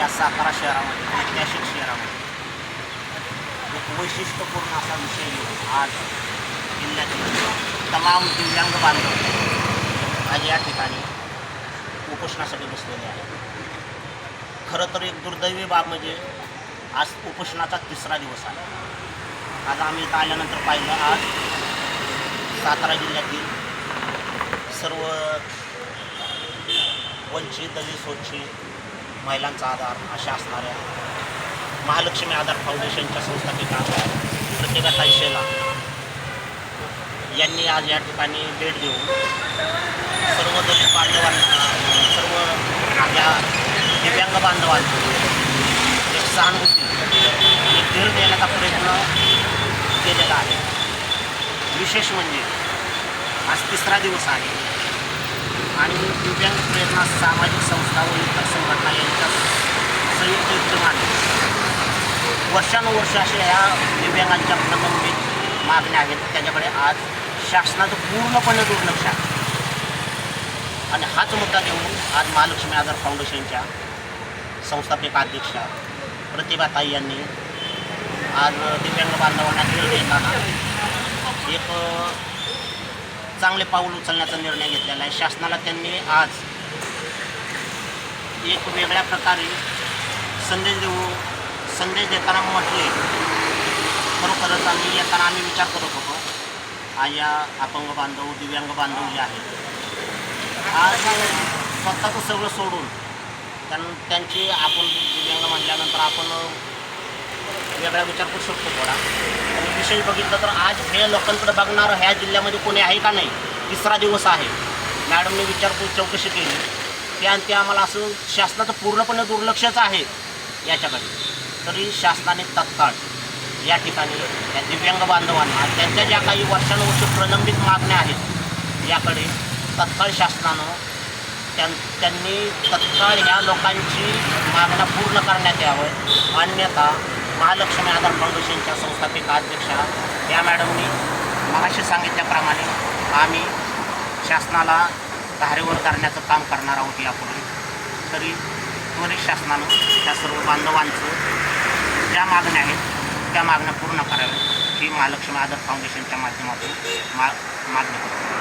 या सातारा शहरामध्ये ऐतिहासिक शहरामध्ये एक वैशिष्ट्यपूर्ण असा विषय घेऊन आज जिल्ह्यातील तमाम दिव्यांग बांधव आज या ठिकाणी उपोषणासाठी बसलेले आहेत. खरं तर एक दुर्दैवी बाब म्हणजे आज उपोषणाचा तिसरा दिवस आहे. आज आम्ही इथं आल्यानंतर पाहिलं आज सातारा जिल्ह्यातील सर्व वंचित दलित स्वच्छित महिलांचा आधार अशा असणाऱ्या महालक्ष्मी आधार फाउंडेशनच्या संस्थापिका प्रतिभाताई शेला यांनी आज या ठिकाणी भेट देऊन सर्व दलित बांधवांना सर्व आपल्या दिव्यांग बांधवांना एक सहानुभूती आणि धीर देण्याचा प्रयत्न केलेला आहे. विशेष म्हणजे आज तिसरा दिवस आहे. आणि दिव्यांग प्रेरणा सामाजिक संस्था व इतर संघटना यांच्या संयुक्त विद्यमाने वर्षानुवर्ष अशा ह्या दिव्यांगांच्या प्रलंबित मागण्या आहेत. त्याच्याकडे आज शासनाचं पूर्णपणे दुर्लक्ष आहे. आणि हाच मुद्दा घेऊन आज महालक्ष्मी आधार फाउंडेशनच्या संस्थापक अध्यक्षा प्रतिभाताई यांनी आज दिव्यांग बांधवांना धीर देताना एक चांगले पाऊल उचलण्याचा निर्णय घेतलेला आहे. शासनाला त्यांनी आज एक वेगळ्या प्रकारे संदेश देऊ संदेश देताना म्हटले खरोखरच आम्ही येताना आम्ही विचार करत होतो. आया अपंग बांधव दिव्यांग बांधव जे आहेत आज स्वतःचं सगळं सोडून त्यां त्यांची आपण दिव्यांग म्हटल्यानंतर आपण वेगळा विचार करू शकतो थोडा. विषयी बघितलं तर आज हे लोकांकडे बघणारं ह्या जिल्ह्यामध्ये कोणी आहे का नाही तिसरा दिवस आहे. मॅडमने विचारपूस चौकशी केली. ते आणि ते आम्हाला असं शासनाचं पूर्णपणे दुर्लक्षच आहे याच्याकडे तरी शासनाने तत्काळ या ठिकाणी या दिव्यांग बांधवांना त्यांच्या ज्या काही वर्षानुवर्ष प्रलंबित मागण्या आहेत याकडे तत्काळ शासनानं त्यां त्यांनी तत्काळ ह्या लोकांची मागण्या पूर्ण करण्यात यावं अन्यथा महालक्ष्मी आधार फाउंडेशनच्या संस्थापिका अध्यक्षा या मॅडमनी मगाशी सांगितल्याप्रमाणे आम्ही शासनाला धारेवर करण्याचं काम करणार आहोत यापूर्वी तरी त्वरित शासनानं त्या सर्व बांधवांचं ज्या मागण्या आहेत त्या मागण्या पूर्ण कराव्यात. ही महालक्ष्मी आधार फाउंडेशनच्या माध्यमातून मा मागणी करतो.